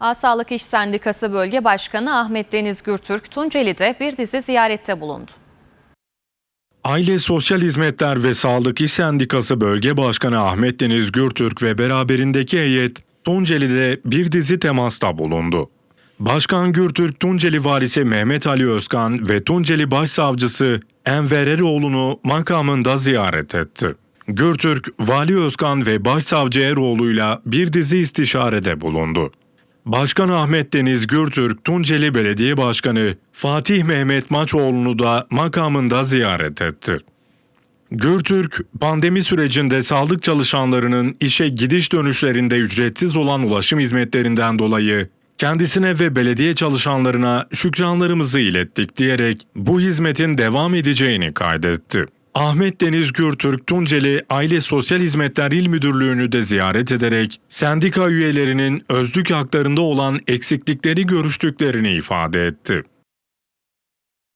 A Sağlık İş Sendikası Bölge Başkanı Ahmet Deniz Gürtürk Tunceli'de bir dizi ziyarette bulundu. Aile Sosyal Hizmetler ve Sağlık İş Sendikası Bölge Başkanı Ahmet Deniz Gürtürk ve beraberindeki heyet Tunceli'de bir dizi temasta bulundu. Başkan Gürtürk, Tunceli Valisi Mehmet Ali Özkan ve Tunceli Başsavcısı Enver Eroğlu'nu makamında ziyaret etti. Gürtürk, Vali Özkan ve Başsavcı Eroğlu'yla bir dizi istişarede bulundu. Başkan Ahmet Deniz Gürtürk, Tunceli Belediye Başkanı Fatih Mehmet Maçoğlu'nu da makamında ziyaret etti. Gürtürk, pandemi sürecinde sağlık çalışanlarının işe gidiş dönüşlerinde ücretsiz olan ulaşım hizmetlerinden dolayı kendisine ve belediye çalışanlarına şükranlarımızı ilettik diyerek bu hizmetin devam edeceğini kaydetti. Ahmet Deniz Gürtürk, Tunceli Aile Sosyal Hizmetler İl Müdürlüğü'nü de ziyaret ederek sendika üyelerinin özlük haklarında olan eksiklikleri görüştüklerini ifade etti.